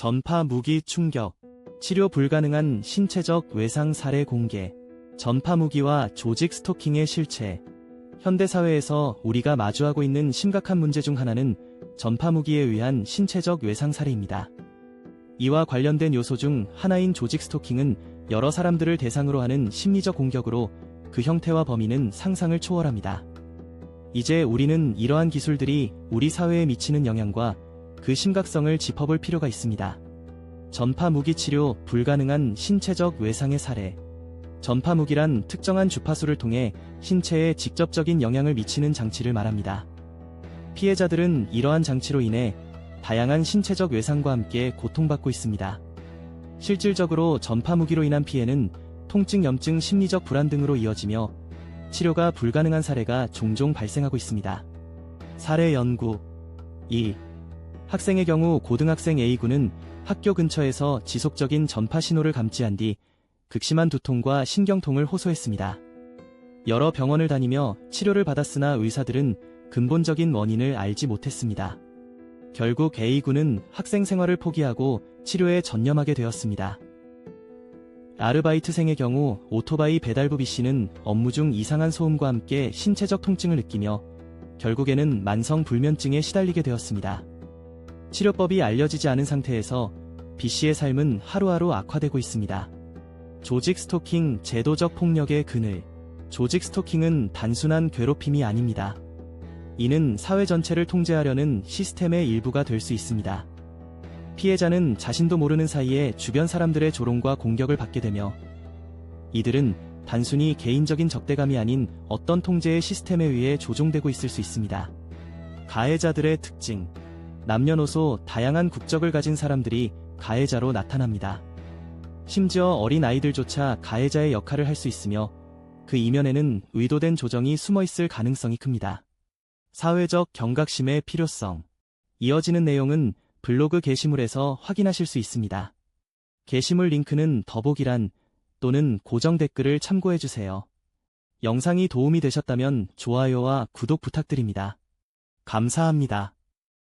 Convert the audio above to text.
전파 무기 충격, 치료 불가능한 신체적 외상 사례 공개, 전파 무기와 조직 스토킹의 실체. 현대사회에서 우리가 마주하고 있는 심각한 문제 중 하나는 전파 무기에 의한 신체적 외상 사례입니다. 이와 관련된 요소 중 하나인 조직 스토킹은 여러 사람들을 대상으로 하는 심리적 공격으로 그 형태와 범위는 상상을 초월합니다. 이제 우리는 이러한 기술들이 우리 사회에 미치는 영향과 그 심각성을 짚어볼 필요가 있습니다. 전파 무기 치료 불가능한 신체적 외상의 사례. 전파 무기란 특정한 주파수를 통해 신체에 직접적인 영향을 미치는 장치를 말합니다. 피해자들은 이러한 장치로 인해 다양한 신체적 외상과 함께 고통받고 있습니다. 실질적으로 전파 무기로 인한 피해는 통증, 염증, 심리적 불안 등으로 이어지며 치료가 불가능한 사례가 종종 발생하고 있습니다. 사례 연구 2. 학생의 경우 고등학생 A군은 학교 근처에서 지속적인 전파 신호를 감지한 뒤 극심한 두통과 신경통을 호소했습니다. 여러 병원을 다니며 치료를 받았으나 의사들은 근본적인 원인을 알지 못했습니다. 결국 A군은 학생 생활을 포기하고 치료에 전념하게 되었습니다. 아르바이트생의 경우 오토바이 배달부 B씨는 업무 중 이상한 소음과 함께 신체적 통증을 느끼며 결국에는 만성 불면증에 시달리게 되었습니다. 치료법이 알려지지 않은 상태에서 B씨의 삶은 하루하루 악화되고 있습니다. 조직 스토킹 제도적 폭력의 그늘. 조직 스토킹은 단순한 괴롭힘이 아닙니다. 이는 사회 전체를 통제하려는 시스템의 일부가 될 수 있습니다. 피해자는 자신도 모르는 사이에 주변 사람들의 조롱과 공격을 받게 되며 이들은 단순히 개인적인 적대감이 아닌 어떤 통제의 시스템에 의해 조종되고 있을 수 있습니다. 가해자들의 특징. 남녀노소 다양한 국적을 가진 사람들이 가해자로 나타납니다. 심지어 어린 아이들조차 가해자의 역할을 할 수 있으며 그 이면에는 의도된 조정이 숨어 있을 가능성이 큽니다. 사회적 경각심의 필요성. 이어지는 내용은 블로그 게시물에서 확인하실 수 있습니다. 게시물 링크는 더보기란 또는 고정 댓글을 참고해주세요. 영상이 도움이 되셨다면 좋아요와 구독 부탁드립니다. 감사합니다.